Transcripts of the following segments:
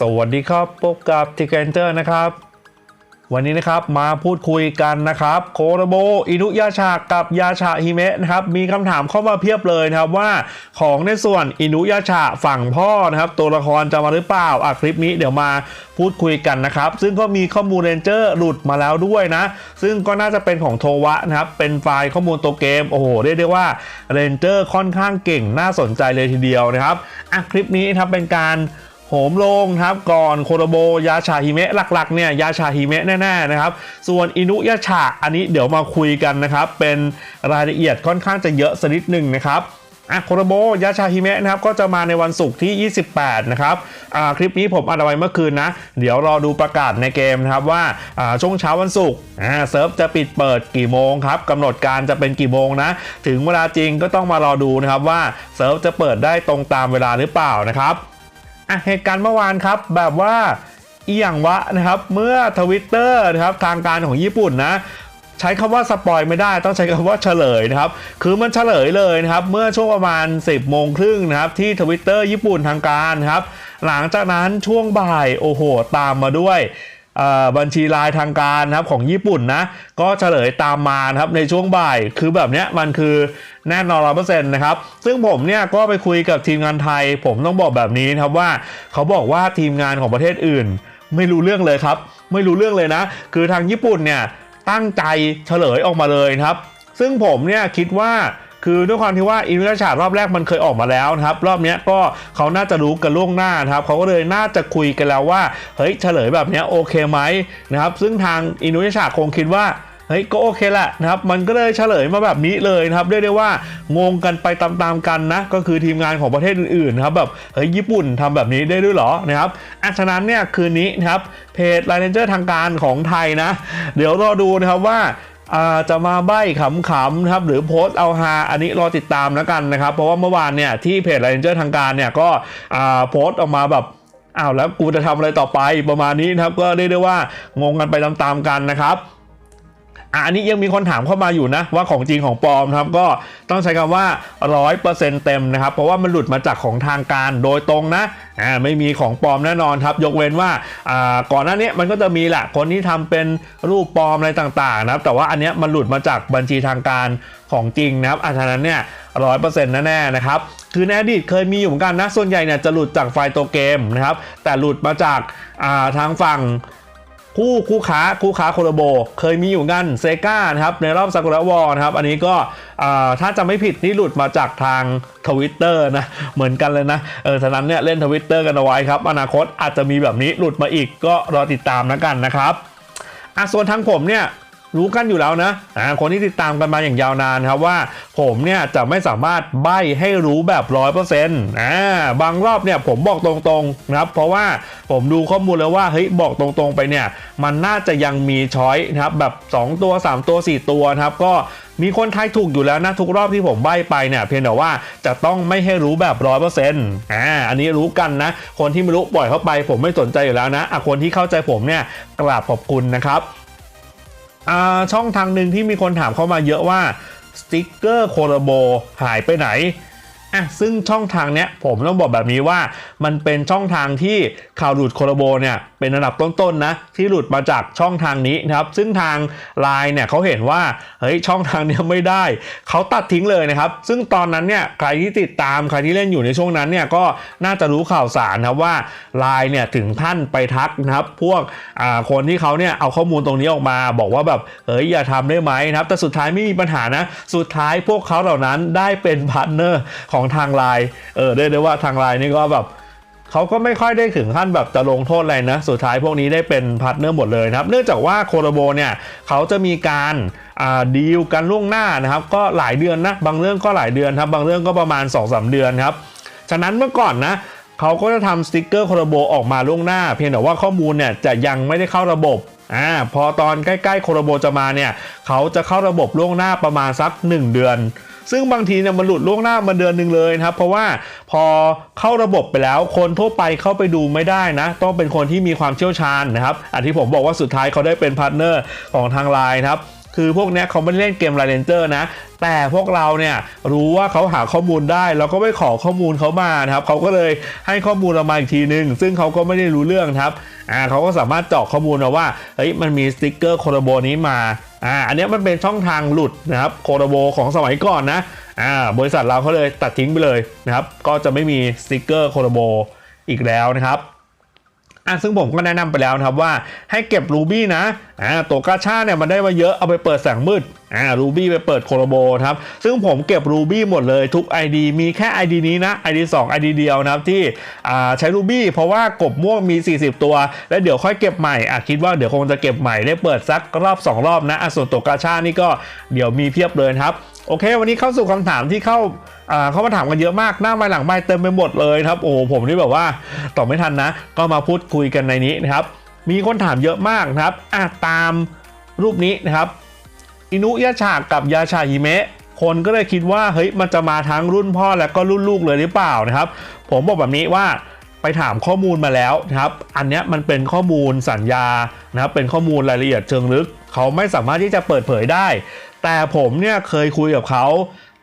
สวัสดีครับพบกับทิกเกนเตอร์นะครับ วันนี้นะครับมาพูดคุยกันนะครับ โคโรโบอินุยาชากับยาชาฮิเมะนะครับ มีคำถามเข้ามาเพียบเลยนะครับว่าของในส่วนอินุยาชาฝั่งพ่อนะครับ ตัวละครจะมาหรือเปล่าอะคลิปนี้เดี๋ยวมาพูดคุยกันนะครับ ซึ่งก็มีข้อมูลเรนเจอร์หลุดมาแล้วด้วยนะ ซึ่งก็น่าจะเป็นของโทวะนะครับ เป็นไฟล์ข้อมูลตัวเกม โอ้โห เรียกได้ว่าเรนเจอร์ค่อนข้างเก่งน่าสนใจเลยทีเดียวนะครับอะคลิปนี้นะครับเป็นการ มลงครับก่อนโคโรโบยาชาฮิเมะหลักๆเนี่ยยาชาฮิเมะแน่ๆนะครับส่วนอินุยาชาอันนี้เดี๋ยวมาคุยกันนะครับเป็นรายละเอียดค่อนข้างจะเยอะสักนิดหนึ่งนะครับอะโคโรโบยาชาฮิเมะนะครับก็จะมาในวันศุกร์ที่ 28 นะครับอ่าคลิปนี้ผมอัดเอาไว้เมื่อคืนนะ เดี๋ยวรอดูประกาศในเกมนะครับว่าอ่าช่วงเช้าวันศุกร์อ่าเซิร์ฟจะปิดเปิดกี่โมงครับกำหนดการจะเป็นกี่โมงนะ ถึงเวลาจริงก็ต้องมารอดูนะครับว่าเซิร์ฟจะเปิดได้ตรงตามเวลาหรือเปล่านะครับ อะเหตุการณ์เมื่อวานครับ แบบว่าอีหยังวะนะครับ เมื่อทวิตเตอร์นะครับทางการของญี่ปุ่นนะใช้คำว่าสปอยไม่ได้ต้องใช้คำว่าเฉลยนะครับ คือมันเฉลยเลยนะครับ เมื่อช่วงประมาณ 10โมงครึ่งนะครับ ที่ทวิตเตอร์ญี่ปุ่นทางการนะครับ หลังจากนั้นช่วงบ่ายโอ้โห ตามมาด้วย บัญชีรายทางการนะครับของญี่ปุ่นนะก็เฉลยตามมาครับในช่วงบ่ายคือแบบเนี้ยมันคือแน่นอนร้อยเปอร์เซ็นต์นะครับซึ่งผมเนี่ยก็ไปคุยกับทีมงานไทย ผมต้องบอกแบบนี้ครับว่า เขาบอกว่าทีมงานของประเทศอื่น ไม่รู้เรื่องเลยครับ ไม่รู้เรื่องเลยนะ คือทางญี่ปุ่นเนี่ยตั้งใจเฉลยออกมาเลยครับ ซึ่งผมเนี่ยคิดว่า คือด้วยความที่ว่าอินวิชาร์รอบแรกมันเคยออกมาแล้วนะครับ รอบนี้ก็เขาน่าจะรู้กันล่วงหน้านะครับเขาก็เลยน่าจะคุยกันแล้วว่า เฮ้ยเฉลยแบบนี้โอเคไหมนะครับ ซึ่งทางอินวิชาร์คงคิดว่าเฮ้ยก็โอเคแหละนะครับ มันก็เลยเฉลยมาแบบนี้เลยนะครับเรียกได้ว่างงกันไปตามๆกันนะ ก็คือทีมงานของประเทศอื่นๆนะครับแบบเฮ้ยญี่ปุ่นทำแบบนี้ได้ด้วยเหรอนะครับอะฉะนั้นเนี่ยคืนนี้นะครับเพจไลน์เจอร์ทางการของไทยนะ เดี๋ยวรอดูนะครับว่า จะมาใบ้ขำๆนะครับหรือโพสเอาฮาอันนี้รอติดตามแล้วกันนะครับ เพราะว่าเมื่อวานเนี่ยที่เพจไลน์เจอร์ทางการเนี่ยก็โพสออกมาแบบอ้าวแล้วกูจะทำอะไรต่อไปประมาณนี้นะครับ ก็เรียกได้ว่างงกันไปตามๆกันนะครับ อันนี้ยังมีคนถามเข้ามาอยู่นะ ว่าของจริงของปลอมครับก็ต้องใช้คำว่า 100%เต็มนะครับ เพราะว่ามันหลุดมาจากของทางการโดยตรงนะอ่าไม่มีของปลอมแน่นอนครับ ยกเว้นว่าอ่าก่อนหน้านี้มันก็จะมีแหละคนที่ทำเป็นรูปปลอมอะไรต่างๆนะครับแต่ว่าอันเนี้ยมันหลุดมาจากบัญชีทางการของจริงนะครับอันนั้นเนี่ยร้อยเปอร์เซ็นต์แน่ๆนะครับคือในอดีตเคยมีอยู่เหมือนกันนะส่วนใหญ่เนี่ยจะหลุดจากไฟล์ตัวเกมนะครับแต่หลุดมาจากอ่าทางฝั่ง คู่คู่ค้าคู่ค้าโคโลโบ เคยมีอยู่กันเซกานะครับในรอบซากุระวอลนะครับ อันนี้ก็ถ้าจะไม่ผิดนี่หลุดมาจากทางทวิตเตอร์นะ เหมือนกันเลยนะ เออฉะนั้นเนี่ยเล่นทวิตเตอร์กันเอาไว้ครับ อนาคตอาจจะมีแบบนี้หลุดมาอีกก็รอติดตามแล้วกันนะครับอะส่วนทางผมเนี่ย รู้กันอยู่แล้วนะอ่าคนที่ติดตามกันมาอย่างยาวนานครับว่า ผมเนี่ยจะไม่สามารถใบ้ให้รู้แบบร้อยเปอร์เซ็นต์อ่าบางรอบเนี่ยผมบอกตรงๆนะครับ เพราะว่าผมดูข้อมูลแล้วว่าเฮ้ยบอกตรงๆไปเนี่ย มันน่าจะยังมีช้อยนะครับแบบ 2 ตัว 3 ตัว 4 ตัวนะครับก็มีคนทายถูกอยู่แล้วนะทุกรอบที่ผมใบ้ไปเนี่ยเพียงแต่ว่าจะต้องไม่ให้รู้แบบร้อยเปอร์เซ็นต์อ่าอันนี้รู้กันนะ คนที่ไม่รู้ปล่อยเข้าไป ผมไม่สนใจอยู่แล้วนะอะคนที่เข้าใจผมเนี่ยกราบขอบคุณนะครับ ช่องทางหนึ่งที่มีคนถามเข้ามาเยอะว่าสติกเกอร์โคโรโบหายไปไหนอะซึ่งช่องทางเนี้ยผมต้องบอกแบบนี้ว่ามันเป็นช่องทางที่ข่าวหลุดโคโรโบเนี่ย เป็นอันดับต้นๆนะที่หลุดมาจากช่องทางนี้นะครับ ซึ่งทางไลน์เนี่ยเขาเห็นว่าเฮ้ยช่องทางนี้ไม่ได้ เขาตัดทิ้งเลยนะครับ ซึ่งตอนนั้นเนี่ยใครที่ติดตามใครที่เล่นอยู่ในช่วงนั้นเนี่ยก็น่าจะรู้ข่าวสารนะว่าไลน์เนี่ยถึงท่านไปทักนะครับ พวกคนที่เขาเนี่ยเอาข้อมูลตรงนี้ออกมา บอกว่าแบบเฮ้ยอย่าทำได้ไหมนะครับ แต่สุดท้ายไม่มีปัญหานะ สุดท้ายพวกเขาเหล่านั้นได้เป็นพาร์ทเนอร์ของทางไลน์เออได้ได้ว่าทางไลน์นี่ก็แบบ เขาก็ไม่ค่อยได้ถึงขั้นแบบจะลงโทษอะไรนะ สุดท้ายพวกนี้ได้เป็นพาร์ทเนอร์หมดเลยนะครับ เนื่องจากว่าโคโรโบเนี่ยเขาจะมีการดีลกันล่วงหน้านะครับ ก็หลายเดือนนะ บางเรื่องก็หลายเดือนครับ บางเรื่องก็ประมาณ 2-3 เดือนครับ ฉะนั้นเมื่อก่อนนะเขาก็จะทำสติกเกอร์โคโรโบออกมาล่วงหน้า เพียงแต่ว่าข้อมูลเนี่ยจะยังไม่ได้เข้าระบบอ่าพอตอนใกล้ๆโคโรโบจะมาเนี่ยเขาจะเข้าระบบล่วงหน้าประมาณสัก 1 เดือน ซึ่งบางทีเนี่ยมันหลุดล่วงหน้ามาเดือนหนึ่งเลยนะครับ เพราะว่าพอเข้าระบบไปแล้ว คนทั่วไปเข้าไปดูไม่ได้นะ ต้องเป็นคนที่มีความเชี่ยวชาญนะครับอันที่ผมบอกว่าสุดท้ายเขาได้เป็นพาร์ทเนอร์ของทางไลน์นะครับ คือพวกเนี้ยเขาไม่ได้เล่นเกม r า r นเจอร์นะ แต่พวกเราเนี่ยรู้ว่าเขาหาข้อมูลได้ เราก็ไปขอข้อมูลเขามานะครับเขาก็เลยให้ข้อมูลเรามาอีกทีนึง ซึ่งเขาก็ไม่ได้รู้เรื่องครับอ่าเขาก็สามารถเจาะข้อมูลมาว่าเฮ้ยมันมีสติกเกอร์โคโรโบนี้มาอ่าอันนี้มันเป็นช่องทางหลุดนะครับโคโรโบของสมัยก่อนนะอ่าบริษัทเราเขาเลยตัดทิ้งไปเลยนะครับก็จะไม่มีสติกเกอร์โคโรโบอีกแล้วนะครับ อะซึ่งผมก็แนะนำไปแล้วนะครับว่าให้เก็บรูบี้นะอ่าตัวกาชาเนี่ยมันได้มาเยอะเอาไปเปิดแสงมืดอ่ารูบี้ไปเปิดโคโรโบครับซึ่งผมเก็บรูบี้หมดเลยทุก ID มีแค่ ID นี้นะ ID 2 ID เดียวนะครับที่อ่าใช้รูบี้เพราะว่ากบม่วงมี 40 ตัว แล้วเดี๋ยวค่อยเก็บใหม่อะคิดว่าเดี๋ยวคงจะเก็บใหม่ได้เปิดสักรอบ 2 รอบนะอะส่วนตัวกาชานี่ก็เดี๋ยวมีเพียบเลยครับ โอเค วันนี้เข้าสู่คำถามที่เข้าเข้ามาถามกันเยอะมากหน้าไม้หลังไม้เต็มไปหมดเลยครับโอ้ผมนี่แบบว่าตอบไม่ทันนะ ก็มาพูดคุยกันในนี้นะครับ มีคนถามเยอะมากนะครับอะตามรูปนี้นะครับอินุยาชากับยาชาฮิเมะคนก็เลยคิดว่าเฮ้ยมันจะมาทั้งรุ่นพ่อและก็รุ่นลูกเลยหรือเปล่านะครับ ผมบอกแบบนี้ว่าไปถามข้อมูลมาแล้วนะครับ อันนี้มันเป็นข้อมูลสัญญานะครับเป็นข้อมูลรายละเอียดเชิงลึก เขาไม่สามารถที่จะเปิดเผยได้ แต่ผมเนี่ยเคยคุยกับเขา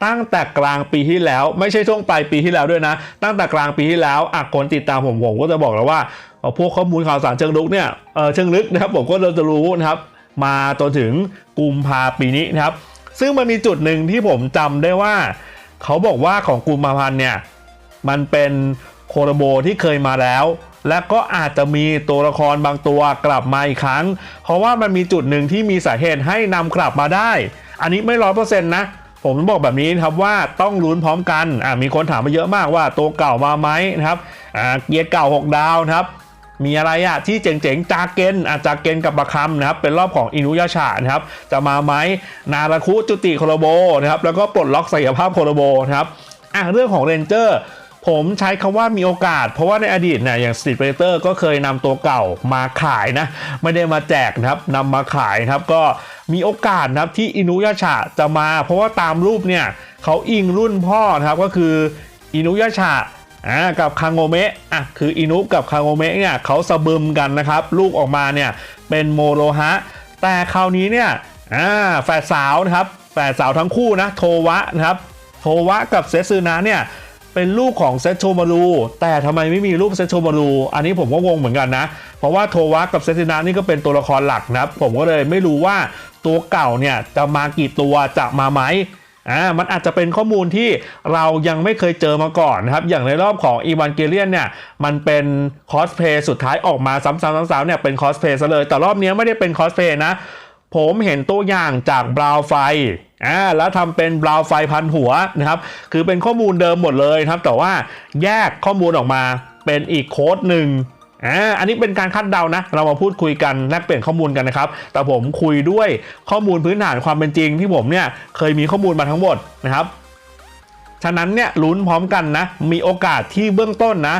ตั้งแต่กลางปีที่แล้ว ไม่ใช่ช่วงปลายปีที่แล้วด้วยนะ ตั้งแต่กลางปีที่แล้วอะคนติดตามผมผมก็จะบอกแล้วว่าพวกข้อมูลข่าวสารเชิงลึกเนี่ยเออเชิงลึกนะครับผมก็จะรู้นะครับ มาจนถึงกุมภาปีนี้นะครับ ซึ่งมันมีจุดหนึ่งที่ผมจำได้ว่า เขาบอกว่าของกุมภาพันธ์เนี่ยมันเป็นโคโรโบที่เคยมาแล้ว และก็อาจจะมีตัวละครบางตัวกลับมาอีกครั้ง เพราะว่ามันมีจุดหนึ่งที่มีสาเหตุให้นำกลับมาได้ อันนี้ไม่ร้อยเปอร์เซ็นต์นะ ผมบอกแบบนี้นะครับว่าต้องลุ้นพร้อมกันอ่ามีคนถามมาเยอะมากว่าตัวเก่ามาไหมนะครับอ่าเกียร์เก่า 6 ดาวนะครับมีอะไรอะที่เจ๋งๆ จากเกนอาจจะเกนกับบัคคัมนะครับ เป็นรอบของอินุยาชานะครับ จะมาไหมนาราคุจุติโคโรโบนะครับ แล้วก็ปลดล็อกศักยภาพโคโรโบนะครับอะเรื่องของเรนเจอร์ ผมใช้คำว่ามีโอกาส เพราะว่าในอดีตเนี่ยอย่าง Street Fighter ก็เคยนำตัวเก่ามาขายนะ ไม่ได้มาแจกนะครับนำมาขายนะครับก็มีโอกาสนะครับที่อินุยาชาจะมา เพราะว่าตามรูปเนี่ยเขาอิงรุ่นพ่อนะครับก็คืออินุยาชาอ่ากับคางโงเมะอะคืออินุกับคางโงเมะเนี่ยเขาสะบึมกันนะครับลูกออกมาเนี่ยเป็นโมโรฮะ แต่คราวนี้เนี่ยอ่าแฝดสาวนะครับแฝดสาวทั้งคู่นะโทวะนะครับโทวะกับเซซึนะเนี่ย เป็นลูกของเซตโชมารูแต่ทำไมไม่มีรูปเซตโชมารูอันนี้ผมก็งงเหมือนกันนะ เพราะว่าโทวะกับเซซึนะนี่ก็เป็นตัวละครหลักนะผมก็เลยไม่รู้ว่าตัวเก่าเนี่ยจะมากี่ตัวจะมาไหมอ่ามันอาจจะเป็นข้อมูลที่เรายังไม่เคยเจอมาก่อนนะครับ อย่างในรอบของอีวานเกเลียนเนี่ย มันเป็นคอสเพย์สุดท้ายออกมาซ้ำๆๆๆเนี่ยเป็นคอสเพย์ซะเลย แต่รอบนี้ไม่ได้เป็นคอสเพย์นะ ผมเห็นตัวอย่างจากบราวไฟอ่าแล้วทำเป็นบราวไฟพันหัวนะครับ คือเป็นข้อมูลเดิมหมดเลยครับ แต่ว่าแยกข้อมูลออกมาเป็นอีกโค้ดหนึ่งอ่าอันนี้เป็นการคาดเดานะ เรามาพูดคุยกันแลกเปลี่ยนข้อมูลกันนะครับ แต่ผมคุยด้วยข้อมูลพื้นฐานความเป็นจริง ที่ผมเนี่ยเคยมีข้อมูลมาทั้งหมดนะครับ ฉะนั้นเนี่ยลุ้นพร้อมกันนะ มีโอกาสที่เบื้องต้นนะ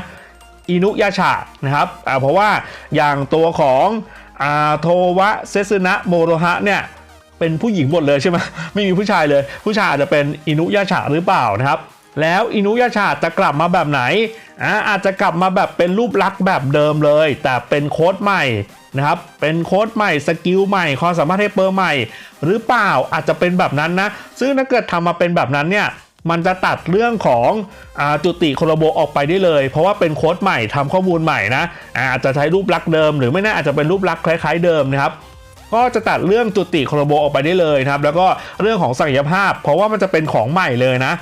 อินุยาชานะครับอ่าเพราะว่าอย่างตัวของ อาโทวะเซซึนะโมโรฮะเนี่ยเป็นผู้หญิงหมดเลยใช่ไหมไม่มีผู้ชายเลย ผู้ชายอาจจะเป็นอินุยาชาหรือเปล่านะครับ แล้วอินุยาชาจะกลับมาแบบไหนอ่าอาจจะกลับมาแบบเป็นรูปลักษณ์แบบเดิมเลย แต่เป็นโค้ดใหม่นะครับ เป็นโค้ดใหม่สกิลใหม่ความสามารถให้เปอร์ใหม่ หรือเปล่าอาจจะเป็นแบบนั้นนะ ซึ่งถ้าเกิดทำมาเป็นแบบนั้นเนี่ย มันจะตัดเรื่องของอจุติโคโรโบออกไปได้เลย เพราะว่าเป็นโค้ดใหม่ทำข้อมูลใหม่นะอาจจะใช้รูปลักษ์เดิม หรือไม่แน่อาจจะเป็นรูปลักษ์คล้าย ๆเดิมนะครับก็จะตัดเรื่องจุติโคโรโบออกไปได้เลยนะครับ แล้วก็เรื่องของศักยภาพ เพราะว่ามันจะเป็นของใหม่เลยนะ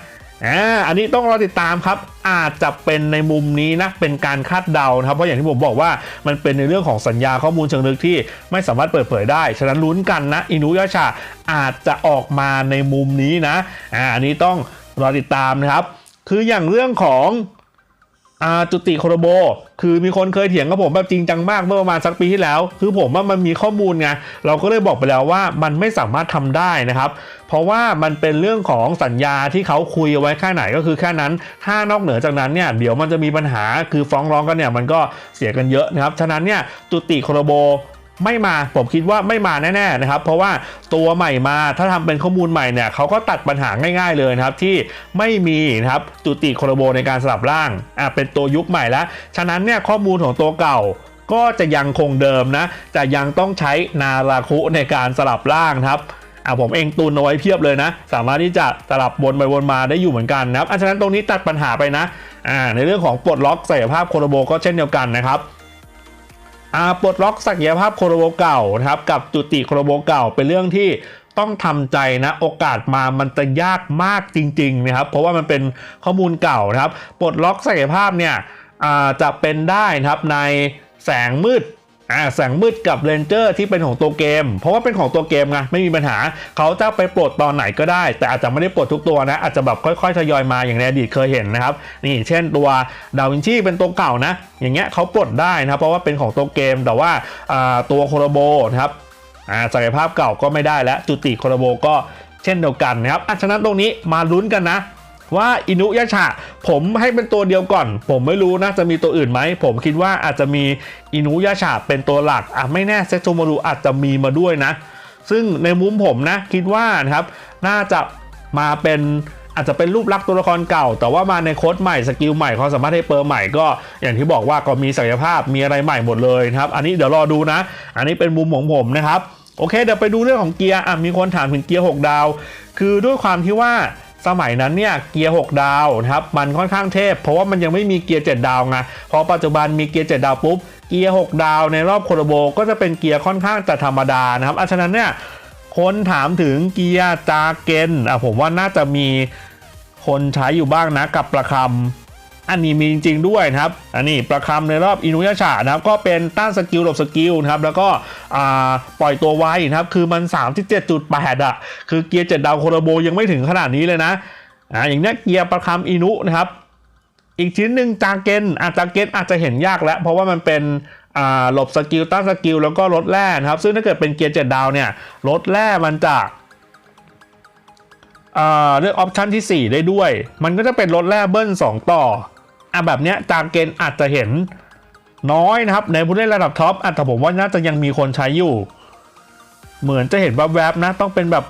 อ่าอันนี้ต้องรอติดตามครับ อาจจะเป็นในมุมนี้นะ เป็นการคาดเดานะครับ เพราะอย่างที่ผมบอกว่ามันเป็นในเรื่องของสัญญาข้อมูลเชิงลึกที่ไม่สามารถเปิดเผยได้ ฉะนั้นลุ้นกันนะ อินุยาชาอาจจะออกมาในมุมนี้นะ อ่า อันนี้ต้อง รอติดตามนะครับ คืออย่างเรื่องของอาจุติโคโรโบ คือมีคนเคยเถียงกับผมแบบจริงจังมากเมื่อประมาณสักปีที่แล้ว คือผมว่ามันมีข้อมูลไง เราก็เลยบอกไปแล้วว่ามันไม่สามารถทำได้นะครับ เพราะว่ามันเป็นเรื่องของสัญญาที่เขาคุยเอาไว้แค่ไหนก็คือแค่นั้น ถ้านอกเหนือจากนั้นเนี่ยเดี๋ยวมันจะมีปัญหา คือฟ้องร้องกันเนี่ยมันก็เสียกันเยอะนะครับ ฉะนั้นเนี่ยจุติโคโรโบ ไม่มาผมคิดว่าไม่มาแน่ๆนะครับ เพราะว่าตัวใหม่มาถ้าทำเป็นข้อมูลใหม่เนี่ยเขาก็ตัดปัญหาง่าย ๆเลยนะครับ ที่ไม่มีนะครับจุติโคโรโบในการสลับร่างอะเป็นตัวยุคใหม่แล้ว ฉะนั้นเนี่ยข้อมูลของตัวเก่าก็จะยังคงเดิมนะ จะยังต้องใช้นาราคุในการสลับร่างครับอะผมเองตุนเอาไว้เพียบเลยนะ สามารถที่จะสลับวนไปวนมาได้อยู่เหมือนกันนะครับอะฉะนั้นตรงนี้ตัดปัญหาไปนะอ่าในเรื่องของปลดล็อกศักยภาพโคโรโบก็เช่นเดียวกันนะครับ อ่าปลดล็อกศักยภาพโคโรโบเก่านะครับกับจุติโคโรโบเก่าเป็นเรื่องที่ต้องทำใจนะโอกาสมามันจะยากมากจริงๆนะครับเพราะว่ามันเป็นข้อมูลเก่านะครับปลดล็อกศักยภาพเนี่ยอ่าจะเป็นได้นะครับในแสงมืด อ่าแสงมืดกับเรนเจอร์ที่เป็นของตัวเกม เพราะว่าเป็นของตัวเกมไงไม่มีปัญหา เขาจะไปปลดตอนไหนก็ได้ แต่อาจจะไม่ได้ปลดทุกตัวนะ อาจจะแบบค่อยๆทยอยมาอย่างในอดีตเคยเห็นนะครับ นี่เช่นตัวดาวินชีเป็นตัวเก่านะ อย่างเงี้ยเขาปลดได้นะครับเพราะว่าเป็นของตัวเกมแต่ว่าอ่าตัวโคโรโบนะครับอ่าศักยภาพเก่าก็ไม่ได้แล้วจุติโคโรโบก็เช่นเดียวกันนะครับอะฉะนั้นตรงนี้มาลุ้นกันนะ ว่าอินุยาชะผมให้เป็นตัวเดียวก่อน ผมไม่รู้นะจะมีตัวอื่นไหม ผมคิดว่าอาจจะมีอินุยาชะเป็นตัวหลักอะไม่แน่เซตโซมารุอาจจะมีมาด้วยนะ ซึ่งในมุมผมนะคิดว่านะครับน่าจะมาเป็นอาจจะเป็นรูปลักษณ์ตัวละครเก่า แต่ว่ามาในโค้ดใหม่สกิลใหม่ความสามารถให้เปอร์ใหม่ก็ อย่างที่บอกว่าก็มีศักยภาพมีอะไรใหม่หมดเลยนะครับ อันนี้เดี๋ยวรอดูนะ อันนี้เป็นมุมของผมนะครับโอเค เดี๋ยวไปดูเรื่องของเกียร์อะมีคนถามถึงเกียร์ 6 ดาว คือด้วยความที่ว่า สมัยนั้นเนี่ยเกียร์ 6 ดาวนะครับมันค่อนข้างเทพ เพราะว่ามันยังไม่มีเกียร์ 7 ดาวไงพอปัจจุบันมีเกียร์ 7 ดาวปุ๊บ เกียร์ 6 ดาวในรอบโคโรโบก็จะเป็นเกียร์ค่อนข้างจะธรรมดานะครับอาฉะนั้นเนี่ยคนถามถึงเกียร์จาเกนอะผมว่าน่าจะมีคนใช้อยู่บ้างนะกับประคำ อันนี้มีจริง ๆ ด้วยนะครับ อันนี้ประคำในรอบอินุยาชานะครับ ก็เป็นต้านสกิลหลบสกิลนะครับ แล้วก็ปล่อยตัวไวนะครับ คือมัน 37.8อะ คือเกียร์7ดาวโคโรโบยังไม่ถึงขนาดนี้เลยนะอ่าอย่างนี้เกียร์ประคำอินุนะครับ อีกชิ้นหนึ่งจาเกนอาจาเกนอาจจะเห็นยากแล้ว เพราะว่ามันเป็นหลบสกิลต้านสกิลแล้วก็ลดแร่นะครับ ซึ่งถ้าเกิดเป็นเกียร์7ดาวเนี่ยลดแร่มันจะเลือกออปชันที่ 4 ได้ด้วย มันก็จะเป็นลดแร่เบิ้ล2 ต่อ อะแบบเนี้ยจาเกนอาจจะเห็นน้อยนะครับ ในผู้เล่นระดับท็อปอะแต่ผมว่าน่าจะยังมีคนใช้อยู่ เหมือนจะเห็นแวบๆนะ ต้องเป็นแบบ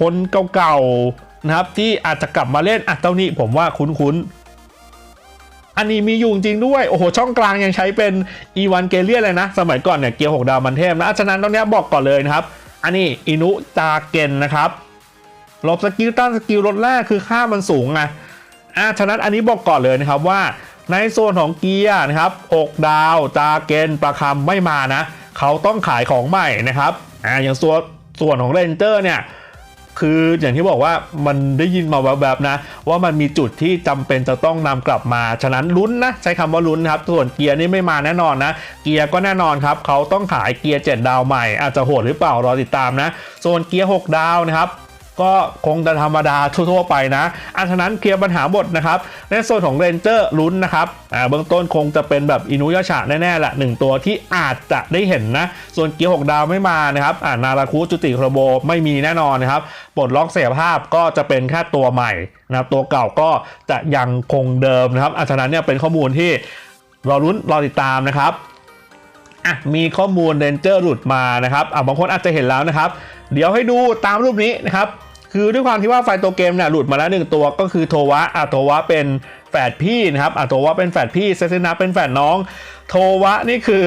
คนเก่าๆนะครับ ที่อาจจะกลับมาเล่นอะเต้านี้ผมว่าคุ้นๆอันนี้มีอยู่จริงด้วย โอ้โห ช่องกลางยังใช้เป็นอีวานเกเลียเลยนะ สมัยก่อนเนี่ยเกียร์หกดาวมันเทพนะอะฉะนั้นตรงเนี้ยบอกก่อนเลยนะครับ อันนี้อินุจาเกนนะครับหลบสกิลต้านสกิลลดแรกคือค่ามันสูงไง อะฉะนั้นอันนี้บอกก่อนเลยนะครับว่าในโซนของเกียร์นะครับ6ดาวจาเกนประคำไม่มานะ เขาต้องขายของใหม่นะครับอ่าอย่างส่วนส่วนของเรนเจอร์เนี่ยคืออย่างที่บอกว่ามันได้ยินมาแบบๆนะ ว่ามันมีจุดที่จำเป็นจะต้องนำกลับมา ฉะนั้นลุ้นนะ ใช้คำว่าลุ้นครับ ส่วนเกียร์นี่ไม่มาแน่นอนนะ เกียร์ก็แน่นอนครับ เขาต้องขายเกียร์ 7 ดาวใหม่ อาจจะโหดหรือเปล่ารอติดตามนะ ส่วนเกียร์ 6 ดาวนะครับ ก็คงจะธรรมดาทั่วๆไปนะอันฉะนั้นเคลียร์ปัญหาหมดนะครับ ในส่วนของเรนเจอร์ลุ้นนะครับอ่าเบื้องต้นคงจะเป็นแบบอินุยาชะแน่ๆแหละหนึ่งตัวที่อาจจะได้เห็นนะ ส่วนเกียร์6ดาวไม่มานะครับอ่านาราคุจุติโครโบไม่มีแน่นอนนะครับปลดล็อกเสียภาพก็จะเป็นแค่ตัวใหม่นะครับตัวเก่าก็จะยังคงเดิมนะครับอันฉะนั้นเนี่ยเป็นข้อมูลที่เรอลุ้นรอติดตามนะครับอะมีข้อมูลเรนเจอร์หลุดมานะครับอะบางคนอาจจะเห็นแล้วนะครับ เดี๋ยวให้ดูตามรูปนี้นะครับ คือด้วยความที่ว่าไฟตัวเกมเนี่ยหลุดมาแล้วหนึ่งตัวก็คือโทวะอะโทวะเป็นแฝดพี่นะครับอะโทวะเป็นแฝดพี่เซซินะเป็นแฝดน้อง โทวะนี่คือ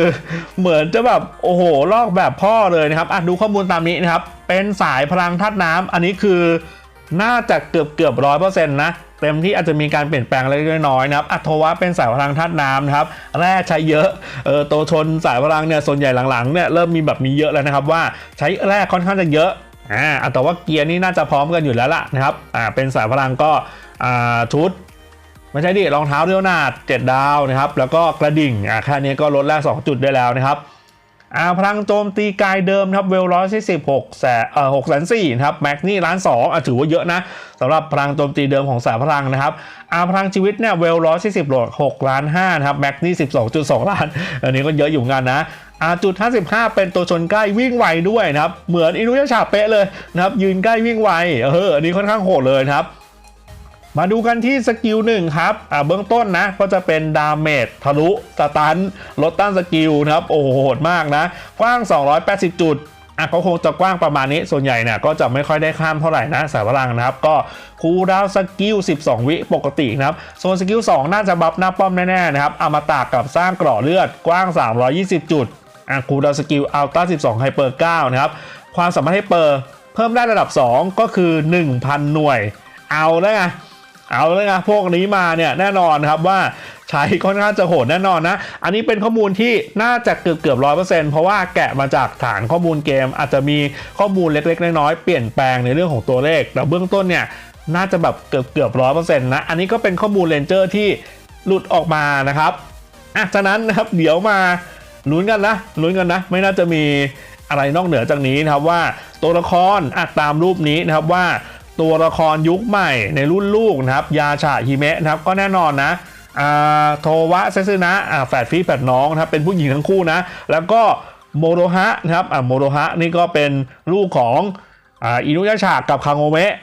เหมือนจะแบบโอ้โหลอกแบบพ่อเลยนะครับอะดูข้อมูลตามนี้นะครับเป็นสายพลังธาตุน้ำอันนี้คือน่าจะเกือบเกือบร้อยเปอร์เซ็นต์นะเต็มที่อาจจะมีการเปลี่ยนแปลงเล็กน้อยนะครับอัโทวะเป็นสายพลังธาตุน้ำนะครับ แร่ใช้เยอะเออตัวชนสายพลังเนี่ยส่วนใหญ่หลังๆเนี่ยเริ่มมีแบบมีเยอะแล้วนะครับว่าใช้แร่ค่อนข้างจะเยอะ อ่าแต่ว่าเกียร์นี่น่าจะพร้อมกันอยู่แล้วล่ะนะครับอ่าเป็นสายพลังก็อ่าชุดไม่ใช่ดิรองเท้าเรียวนาด7ดาวนะครับ แล้วก็กระดิ่งอ่าแค่นี้ก็ลดแรก2จุดได้แล้วนะครับอ่าพลังโจมตีกายเดิมครับเวลร้อยสี่สิบหกแสนเอ่อหกแสนสี่นะครับแม็กนี่ล้านสองอะถือว่าเยอะนะสำหรับพลังโจมตีเดิมของสายพลังนะครับอาพลังชีวิตเนี่ยเวลร้อยสิบหกล้านห้านะครับแม็กนี่สิบสองจุดสองล้าน อันนี้ก็เยอะอยู่เหมือนกันนะ อาจุด55 เป็นตัวชนใกล้วิ่งไวด้วยนะครับ เหมือนอินุยาชาเป๊ะเลยนะครับ ยืนใกล้วิ่งไว เออ อันนี้ค่อนข้างโหดเลยนะครับมาดูกันที่สกิลหนึ่งครับ อ่าเบื้องต้นนะ ก็จะเป็นดาเมจทะลุสตันลดต้านสกิลนะครับ โอ้โหโหดมากนะ กว้าง 280 จุด อะเขาคงจะกว้างประมาณนี้ ส่วนใหญ่เนี่ยก็จะไม่ค่อยได้ข้ามเท่าไหร่นะ สายพลังนะครับ ก็คูดาวสกิล 12 วิปกตินะครับส่วนสกิล 2 น่าจะบัฟหน้าป้อมแน่ๆนะครับอมตะกับสร้างกราะเลือดกว้าง 320 จุด อะคูดาวสกิลอัลต้า12ไฮเปอร์9นะครับ ความสามารถให้เปอร์เพิ่มได้ระดับ 2 ก็คือ 1,000 หน่วย เอาแล้วไงเอาแล้วไงพวกนี้มาเนี่ยแน่นอนครับว่าใช้ค่อนข้างจะโหดแน่นอนนะ อันนี้เป็นข้อมูลที่น่าจะเกือบเกือบร้อยเปอร์เซ็นต์เพราะว่าแกะมาจากฐานข้อมูลเกม อาจจะมีข้อมูลเล็กๆ น้อยๆ เปลี่ยนแปลงในเรื่องของตัวเลข แต่เบื้องต้นเนี่ยน่าจะแบบเกือบเกือบร้อยเปอร์เซ็นต์นะ อันนี้ก็เป็นข้อมูลเลนเจอร์ที่หลุดออกมานะครับอะฉะนั้นนะครับเดี๋ยวมา ลุ้นกันนะลุ้นกันนะ ไม่น่าจะมีอะไรนอกเหนือจากนี้นะครับว่าตัวละครอะตามรูปนี้นะครับว่าตัวละครยุคใหม่ในรุ่นลูกนะครับยาชาฮิเมะนะครับก็แน่นอนนะอ่าโทวะเซซึนะอ่าแฝดพี่แฝดน้องนะครับเป็นผู้หญิงทั้งคู่นะ แล้วก็โมโรฮะนะครับอ่าโมโรฮะนี่ก็เป็นลูกของอ่าอินุยาชากับคางโงเมะ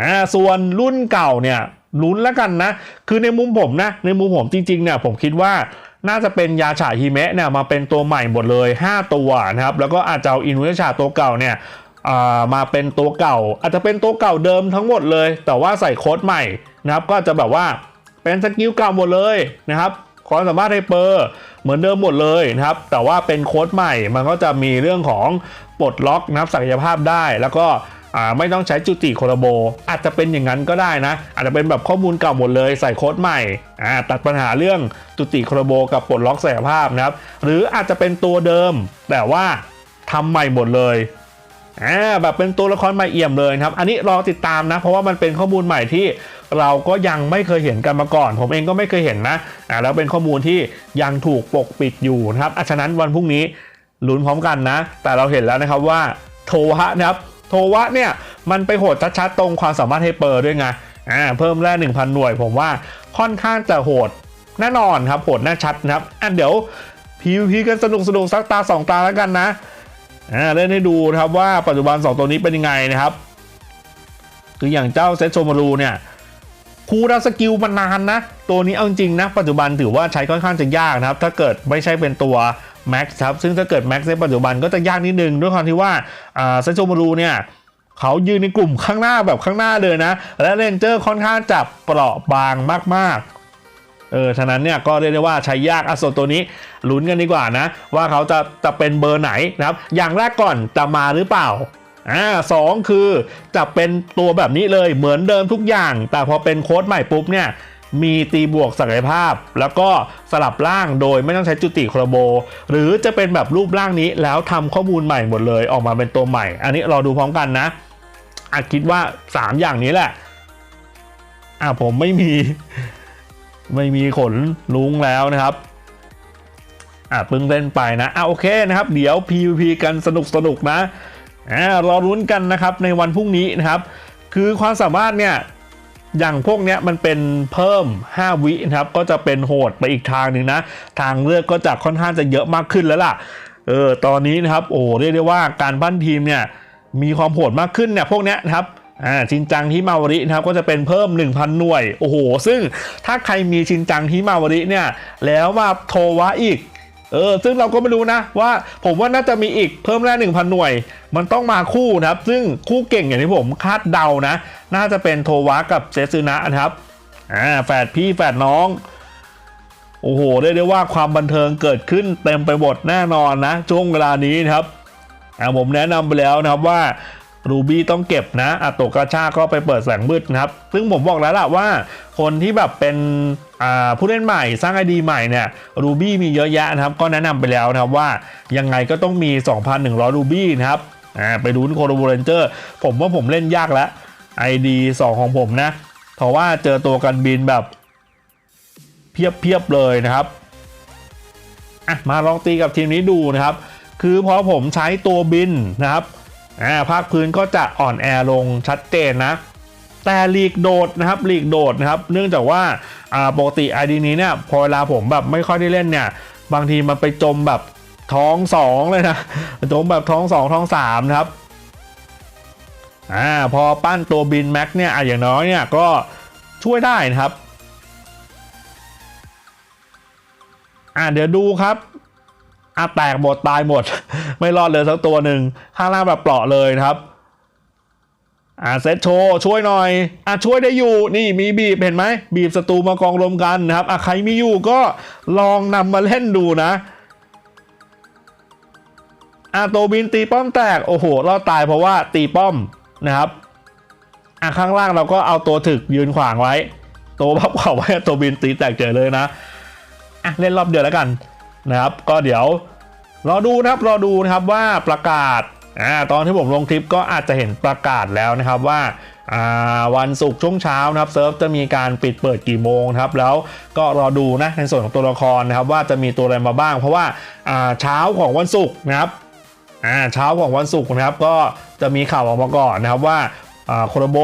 อ่าส่วนรุ่นเก่าเนี่ยลุ้นแล้วกันนะ คือในมุมผมนะในมุมผมจริงๆเนี่ยผมคิดว่า น่าจะเป็นยาฉาฮิเมะเนี่ยมาเป็นตัวใหม่หมดเลย 5 ตัวนะครับแล้วก็อาจจะเอาอินุยาชาตัวเก่าเนี่ยามาเป็นตัวเก่า อาจจะเป็นตัวเก่าเดิมทั้งหมดเลย แต่ว่าใส่โค้ดใหม่นะครับก็จะแบบว่าเป็นสกิลเก่าหมดเลยนะครับความสามารถไฮเปอร์เหมือนเดิมหมดเลยนะครับ แต่ว่าเป็นโค้ดใหม่มันก็จะมีเรื่องของปลดล็อกนะครับศักยภาพได้ แล้วก็ ไม่ต้องใช้จุติโคโรโบ อาจจะเป็นอย่างนั้นก็ได้นะ อาจจะเป็นแบบข้อมูลเก่าหมดเลยใส่โค้ดใหม่อ่าตัดปัญหาเรื่องจุติโคโรโบกับปลดล็อกศักยภาพนะครับ หรืออาจจะเป็นตัวเดิม แต่ว่าทำใหม่หมดเลยอ่าแบบเป็นตัวละครใหม่เอี่ยมเลยครับ อันนี้รอติดตามนะ เพราะว่ามันเป็นข้อมูลใหม่ที่เราก็ยังไม่เคยเห็นกันมาก่อน ผมเองก็ไม่เคยเห็นนะอ่าแล้วเป็นข้อมูลที่ยังถูกปกปิดอยู่นะครับอะฉะนั้นวันพรุ่งนี้ลุ้นพร้อมกันนะ แต่เราเห็นแล้วนะครับว่าโทวะนะครับ ทวะเนี่ย มันไปโหดชัดๆตรงความสามารถให้เปอร์ด้วยไงอ่าเพิ่มแร่1,000 หน่วย ผมว่าค่อนข้างจะโหดแน่นอนครับโหดแน่ชัดนะครับอะเดี๋ยว PVP กันสนุกสนุกสักตาสองตาแล้วกันนะอ่าเล่นให้ดูนะครับว่าปัจจุบัน 2 ตัวนี้เป็นยังไงนะครับคืออย่างเจ้าเซตโชมารูเนี่ยคูลดาสกิลมานานนะ ตัวนี้เอาจริงนะ ปัจจุบันถือว่าใช้ค่อนข้างจะยากนะครับ ถ้าเกิดไม่ใช่เป็นตัว Max ครับซึ่งถ้าเกิด Max ในปัจจุบันก็จะยากนิดนึงด้วยความที่ว่าเซตโชมารูเนี่ยเขายืนในกลุ่มข้างหน้าแบบข้างหน้าเลยนะ และเลนเจอร์ค่อนข้างจับเปราะบางมากๆ เออฉะนั้นเนี่ยก็เรียกได้ว่าใช้ยากอส่วนตัวนี้ลุ้นกันดีกว่านะ ว่าเขาจะจะเป็นเบอร์ไหนนะครับ อย่างแรกก่อนจะมาหรือเปล่าอ่าสองคือจะเป็นตัวแบบนี้เลยเหมือนเดิมทุกอย่าง แต่พอเป็นโค้ดใหม่ปุ๊บเนี่ย มีตีบวกศักยภาพ แล้วก็สลับร่างโดยไม่ต้องใช้จุติโครโบ หรือจะเป็นแบบรูปร่างนี้แล้วทำข้อมูลใหม่หมดเลยออกมาเป็นตัวใหม่ อันนี้รอดูพร้อมกันนะอาคิดว่า 3 อย่างนี้แหละอะผมไม่มี ไม่มีขนลุงแล้วนะครับอะเพิ่งเล่นไปนะอะโอเคนะครับ เดี๋ยว PVP กันสนุกสนุกนะอ่ารอรุ้นกันนะครับในวันพรุ่งนี้นะครับ คือความสามารถเนี่ย อย่างพวกเนี้ยมันเป็นเพิ่ม 5 วินะครับ ก็จะเป็นโหดไปอีกทางหนึ่งนะ ทางเลือกก็จะค่อนข้างจะเยอะมากขึ้นแล้วล่ะ เออ ตอนนี้นะครับ โอ้เรียกได้ว่าการปั้นทีมเนี่ย มีความโหดมากขึ้นเนี่ย พวกเนี้ยนะครับอ่าชินจังฮิมาวารินะครับก็จะเป็นเพิ่ม 1,000 หน่วย โอ้โห ซึ่งถ้าใครมีชินจังฮิมาวาริเนี่ย แล้วมาโทวะอีก เออซึ่งเราก็ไม่รู้นะว่าผมว่าน่าจะมีอีกเพิ่มแร่1,000 หน่วย มันต้องมาคู่นะครับ ซึ่งคู่เก่งอย่างที่ผมคาดเดานะ น่าจะเป็นโทวะกับเซซึนะนะครับอ่าแฝดพี่แฝดน้องโอ้โหเรียกได้ว่าความบันเทิงเกิดขึ้นเต็มไปหมดแน่นอนนะช่วงเวลานี้นะครับอ่าผมแนะนำไปแล้วนะครับว่ารูบี้ต้องเก็บนะอะโตกาชาก็ไปเปิดแสงมืดนะครับ ซึ่งผมบอกแล้วล่ะว่า คนที่แบบเป็นผู้เล่นใหม่สร้างไอดีใหม่เนี่ยรูบี้มีเยอะแยะนะครับ ก็แนะนำไปแล้วนะครับว่ายังไงก็ต้องมี 2,100รูบี้นะครับไปดูที่โคโรโบเรนเจอร์ผมว่าผมเล่นยากแล้ว ID 2ของผมนะ เพราะว่าเจอตัวกันบินแบบเพียบเพียบๆเลยนะครับอะมาลองตีกับทีมนี้ดูนะครับ คือพอผมใช้ตัวบินนะครับอ่าภาคพื้นก็จะอ่อนแอลงชัดเจนนะ แต่หลีกโดดนะครับหลีกโดดนะครับ เนื่องจากว่าปกติไอดีนี้เนี่ยพอเวลาผมแบบไม่ค่อยได้เล่นเนี่ย บางทีมันไปจมแบบท้องสองเลยนะจมแบบท้องสองท้องสามนะครับอ่าพอปั้นตัวบินแม็กเนี่ยอย่างน้อยเนี่ยก็ช่วยได้นะครับอ่าเดี๋ยวดูครับอะแตกหมดตายหมด ไม่รอดเลยสักตัวหนึ่งข้างล่างแบบเปราะเลยนะครับ อ่าเซตโชว์ช่วยหน่อยอะช่วยได้อยู่นี่มีบีบเห็นไหมบีบศัตรูมากองรวมกันนะครับอะใครมีอยู่ก็ลองนำมาเล่นดูนะอาโตบินตีป้อมแตกโอ้โหรอดตายเพราะว่าตีป้อมนะครับอะข้างล่างเราก็เอาตัวถึกยืนขวางไว้ตัวพับเข่าไว้โตบินตีแตกเจอเลยนะอะเล่นรอบเดียวแล้วกันนะครับ ก็เดี๋ยวรอดูนะครับรอดูนะครับว่าประกาศ อ่าตอนที่ผมลงคลิปก็อาจจะเห็นประกาศแล้วนะครับว่าวันศุกร์ช่วงเช้านะครับเซิร์ฟจะมีการปิดเปิดกี่โมงครับแล้วก็รอดูนะในส่วนของตัวละครนะครับว่าจะมีตัวอะไรมาบ้าง เพราะว่าเช้าของวันศุกร์นะครับเช้าของวันศุกร์นะครับก็จะมีข่าวออกมาก่อนนะครับว่าโคโรโบ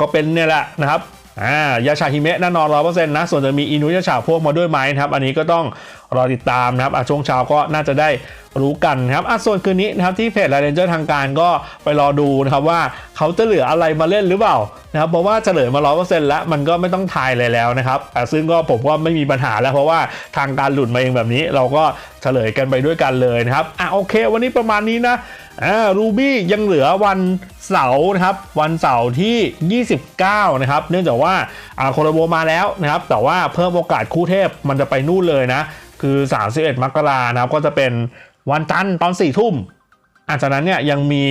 ก็เป็นเนี่ยแหละนะครับยาชาฮิเมะแน่นอนร้อยเปอร์เซ็นต์นะส่วนจะมีอินุยาชาพวกมาด้วยไหมนะครับอันนี้ก็ต้องรอติดตามนะครับช่วงเช้าก็น่าจะได้รู้กันครับอะส่วนคืนนี้นะครับที่เพจไลเรนเจอร์ทางการก็ไปรอดูนะครับว่าเขาจะเหลืออะไรมาเล่นหรือเปล่านะครับเพราะว่าเฉลยมาร้อยเปอร์เซ็นต์แล้วมันก็ไม่ต้องทายเลยแล้วนะครับซึ่งก็ผมว่าไม่มีปัญหาแล้วเพราะว่าทางการหลุดมาเองแบบนี้ เราก็เฉลยกันไปด้วยกันเลยนะครับอะโอเค วันนี้ประมาณนี้นะอ่ารูบี้ยังเหลือวันเสาร์นะครับวันเสาร์ที่ 29 นะครับ เนื่องจากว่าอ่าโคโรโบมาแล้วนะครับแต่ว่าเพิ่มโอกาสคู่เทพมันจะไปนู่นเลยนะ คือ 31 มกรานะครับก็จะเป็นวันจันทร์ตอน 4 ทุ่มอาจากนั้นเนี่ยยังมี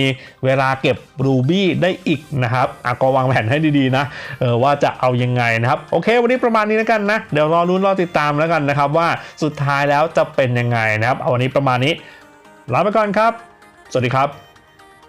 เวลาเก็บรูบี้ได้อีกนะครับอาก็วางแผนให้ดีๆนะเออว่าจะเอายังไงนะครับ โอเค วันนี้ประมาณนี้แล้วกันนะ เดี๋ยวรอรุ้นรอติดตามแล้วกันนะครับ ว่าสุดท้ายแล้วจะเป็นยังไงนะครับ เอาวันนี้ประมาณนี้ลาไปก่อนครับ สวัสดีครับ